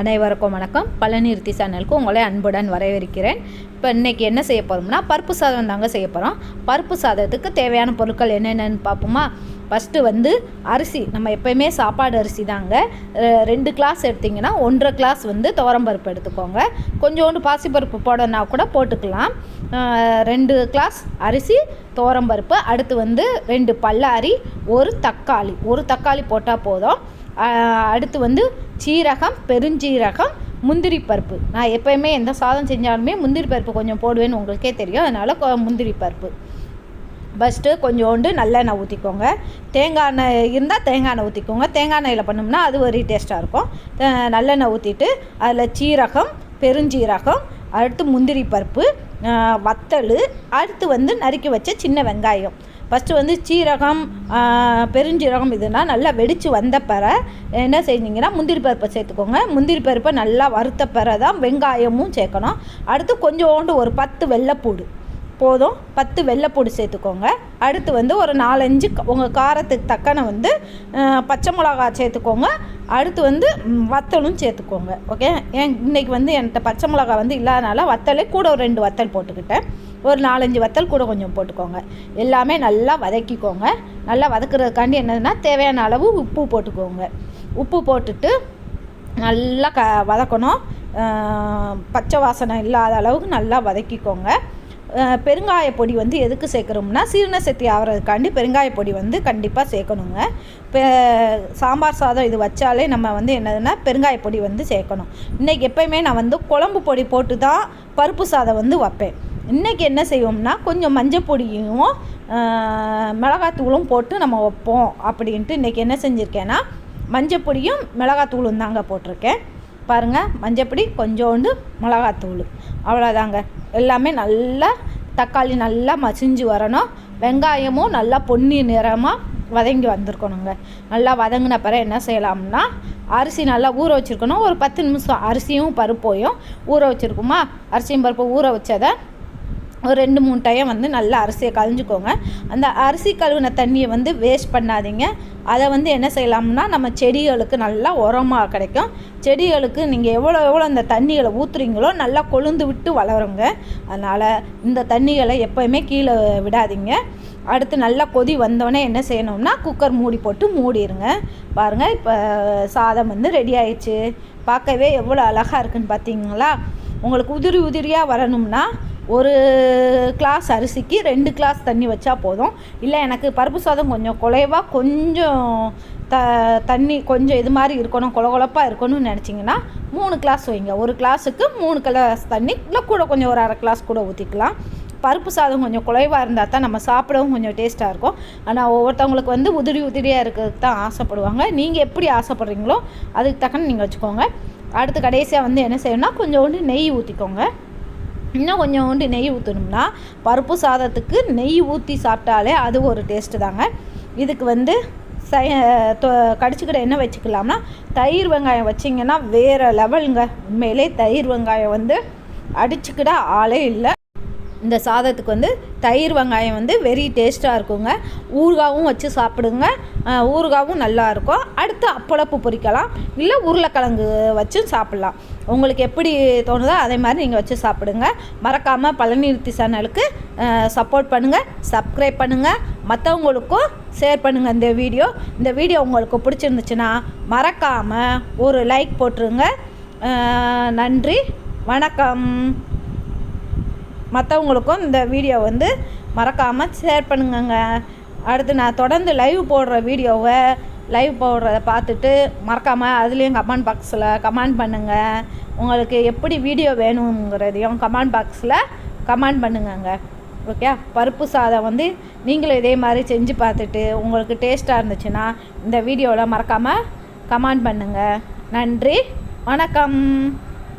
அனைவருக்கும் வணக்கம். பழனிருத்தி சேனலுக்கு உங்களை அன்புடன் வரவேற்கிறேன். இப்போ இன்றைக்கி என்ன செய்ய போகிறோம்னா பருப்பு சாதம் தாங்க செய்ய போகிறோம் பருப்பு சாதத்துக்கு தேவையான பொருட்கள் என்னென்னு பார்ப்போமா? ஃபஸ்ட்டு வந்து அரிசி. நம்ம எப்போயுமே சாப்பாடு அரிசி தாங்க. ரெண்டு கிளாஸ் எடுத்திங்கன்னா ஒன்றரை கிளாஸ் வந்து துவரம்பருப்பு எடுத்துக்கோங்க. கொஞ்சோண்டு பாசிப்பருப்பு போடனா கூட போட்டுக்கலாம். ரெண்டு கிளாஸ் அரிசி துவரம்பருப்பு அடுத்து வந்து ரெண்டு பல்லாரி ஒரு தக்காளி. ஒரு தக்காளி போட்டால் போதும். அடுத்து வந்து சீரகம் பெருஞ்சீரகம் முந்திரி பருப்பு. நான் எப்போயுமே எந்த சாதம் செஞ்சாலுமே முந்திரி பருப்பு கொஞ்சம் போடுவேன்னு உங்களுக்கே தெரியும். அதனால் கொ- முந்திரி பருப்பு. ஃபஸ்ட்டு கொஞ்சோண்டு நல்லெண்ணெய் ஊற்றிக்கோங்க தேங்காய் எண்ணெய் இருந்தால் தேங்காய் எண்ணெய் ஊற்றிக்கோங்க தேங்காய் எண்ணெயில் பண்ணோம்னா அது ஒரு டேஸ்ட்டாக இருக்கும். நல்லெண்ணெய் ஊற்றிட்டு அதில் சீரகம் பெருஞ்சீரகம் அடுத்து முந்திரி பருப்பு வத்தல் அடுத்து வந்து நறுக்கி வச்ச சின்ன வெங்காயம். ஃபஸ்ட்டு வந்து சீரகம் பெருஞ்சீரகம் இதுனா நல்லா வெடித்து வந்த பிற. என்ன செஞ்சீங்கன்னா முந்திரி பருப்பை சேர்த்துக்கோங்க. முந்திரி பருப்பை நல்லா வறுத்த பிற தான் வெங்காயமும் சேர்க்கணும். அடுத்து கொஞ்சோண்டு ஒரு பத்து வெள்ளைப்பூடு. போதும். பத்து வெள்ளைப்பூடு சேர்த்துக்கோங்க. அடுத்து வந்து ஒரு நாலஞ்சு உங்கள் காரத்துக்கு தக்கன வந்து பச்சை மிளகா சேர்த்துக்கோங்க. அடுத்து வந்து வத்தலும் சேர்த்துக்கோங்க. ஓகே? ஏன் இன்றைக்கி வந்து என்கிட்ட பச்சை மிளகா வந்து இல்லாதனால வத்தலே கூட ஒரு ரெண்டு வத்தல் போட்டுக்கிட்டேன். ஒரு நாலஞ்சு வத்தல் கூட கொஞ்சம் போட்டுக்கோங்க. எல்லாமே நல்லா வதக்கிக்கோங்க. நல்லா வதக்குறதுக்காண்டி என்னதுன்னா தேவையான அளவு உப்பு போட்டுக்கோங்க. உப்பு போட்டுட்டு நல்லா க வதக்கணும். பச்சை வாசனை இல்லாத அளவுக்கு நல்லா வதக்கிக்கோங்க. பெருங்காய பொடி வந்து எதுக்கு சேர்க்குறோம்னா சீரண சக்தி ஆகிறதுக்காண்டி பெருங்காய பொடி வந்து கண்டிப்பாக சேர்க்கணுங்க. இப்போ சாம்பார் சாதம் இது வச்சாலே நம்ம வந்து என்னதுன்னா பெருங்காய பொடி வந்து சேர்க்கணும். இன்றைக்கி எப்போயுமே நான் வந்து குழம்பு பொடி போட்டு தான் பருப்பு சாதம் வந்து வைப்பேன். இன்றைக்கி என்ன செய்வோம்னா கொஞ்சம் மஞ்சள் பொடியும் மிளகாத்தூளும் போட்டு நம்ம வைப்போம் அப்படின்ட்டு இன்றைக்கி என்ன செஞ்சுருக்கேன்னா மஞ்சள் பொடியும் மிளகாத்தூளும் தாங்க போட்டிருக்கேன். பாருங்கள் மஞ்சப்பொடி கொஞ்சோண்டு மிளகாத்தூள். அவ்வளோதாங்க எல்லாமே நல்லா தக்காளி நல்லா மசிஞ்சு வரணும். வெங்காயமும் நல்லா பொன்னி நிறமாக வதங்கி வந்திருக்கணுங்க. நல்லா வதங்கின பிறகு என்ன செய்யலாம்னா அரிசி நல்லா ஊற வச்சுருக்கணும். ஒரு பத்து நிமிஷம் அரிசியும் பருப்பையும் ஊற வச்சுருக்குமா? அரிசியும் பருப்பு ஊற வச்சதை ஒரு ரெண்டு மூணு டைம் வந்து நல்லா அரிசியை கழிஞ்சுக்கோங்க. அந்த அரிசி கழுவின தண்ணியை வந்து வேஸ்ட் பண்ணாதீங்க. அதை வந்து என்ன செய்யலாம்னா நம்ம செடிகளுக்கு நல்லா உரமாக கிடைக்கும். செடிகளுக்கு நீங்கள் எவ்வளோ எவ்வளோ அந்த தண்ணிகளை ஊற்றுறீங்களோ நல்லா கொழுந்து விட்டு வளருங்க. அதனால் இந்த தண்ணிகளை எப்போயுமே கீழே விடாதீங்க. அடுத்து நல்லா கொதி வந்தோடனே என்ன செய்யணும்னா குக்கர் மூடி போட்டு மூடிடுங்க பாருங்கள் இப்போ சாதம் வந்து ரெடி ஆயிடுச்சு. பார்க்கவே எவ்வளோ அழகாக இருக்குன்னு பார்த்தீங்களா உங்களுக்கு உதிரி உதிரியாக வரணும்னா ஒரு கிளாஸ் அரிசிக்கு ரெண்டு கிளாஸ் தண்ணி வச்சா போதும். இல்லை எனக்கு பருப்பு சாதம் கொஞ்சம் குலைவாக கொஞ்சம் த தண்ணி கொஞ்சம் இது மாதிரி இருக்கணும் கொல இருக்கணும்னு நினச்சிங்கன்னா மூணு கிளாஸ் வைங்க. ஒரு கிளாஸுக்கு மூணு கிளாஸ் தண்ணி இல்லை கூட கொஞ்சம் ஒரு அரை கிளாஸ் கூட ஊற்றிக்கலாம் பருப்பு சாதம் கொஞ்சம் குலைவாக இருந்தால் தான் நம்ம சாப்பிடவும் கொஞ்சம் டேஸ்ட்டாக இருக்கும். ஆனால் ஒவ்வொருத்தவங்களுக்கு வந்து உதிரி உதிரியாக இருக்கிறதுக்கு தான் ஆசைப்படுவாங்க. நீங்கள் எப்படி ஆசைப்படுறீங்களோ அதுக்கு தக்கன நீங்கள் வச்சுக்கோங்க. அடுத்து கடைசியாக வந்து என்ன செய்யணும்னா கொஞ்சோண்டு நெய் ஊற்றிக்கோங்க இன்னும் கொஞ்சோண்டு நெய் ஊற்றணும்னா பருப்பு சாதத்துக்கு நெய் ஊற்றி சாப்பிட்டாலே அது ஒரு டேஸ்ட்டு தாங்க. இதுக்கு வந்து சை தொ- கடிச்சுக்கிட என்ன வச்சுக்கலாம்னா தயிர் வெங்காயம் வச்சிங்கன்னா வேறு லெவலுங்க உண்மையிலே தயிர் வெங்காயம் வந்து அடிச்சுக்கிட ஆளே இல்லை. இந்த சாதத்துக்கு வந்து தயிர் வெங்காயம் வந்து வெரி டேஸ்ட்டாக இருக்குங்க. ஊறுகாவும் வச்சு சாப்பிடுங்க. ஊறுகாவும் நல்லா இருக்கும். அடுத்து அப்பளப்பு பொரிக்கலாம். இல்லை உருளைக்கிழங்கு வச்சும் சாப்பிட்லாம். உங்களுக்கு எப்படி தோணுதோ அதே மாதிரி நீங்கள் வச்சு சாப்பிடுங்க. மறக்காமல் பழனிருத்தி சேனலுக்கு சப்போர்ட் பண்ணுங்கள் சப்ஸ்கிரைப் பண்ணுங்கள் மற்றவங்களுக்கும் ஷேர் பண்ணுங்கள் இந்த வீடியோ. இந்த வீடியோ உங்களுக்கு பிடிச்சிருந்துச்சுன்னா மறக்காமல் ஒரு லைக் போட்டுருங்க. நன்றி. வணக்கம். மற்றவங்களுக்கும் இந்த வீடியோ வந்து மறக்காமல் ஷேர் பண்ணுங்கங்க. அடுத்து நான் தொடர்ந்து லைவ் போடுற வீடியோவை லைவ் போடுறத பார்த்துட்டு மறக்காமல் அதுலேயும் கமெண்ட் பாக்ஸில் கமெண்ட் பண்ணுங்கள் உங்களுக்கு எப்படி வீடியோ வேணுங்கிறதையும் கமெண்ட் பாக்ஸில் கமெண்ட் பண்ணுங்கங்க. ஓகே பருப்பு சாதம் வந்து நீங்களும் இதே மாதிரி செஞ்சு பார்த்துட்டு உங்களுக்கு டேஸ்ட்டாக இருந்துச்சுன்னா இந்த வீடியோவில் மறக்காமல் கமெண்ட் பண்ணுங்கள் நன்றி. வணக்கம்.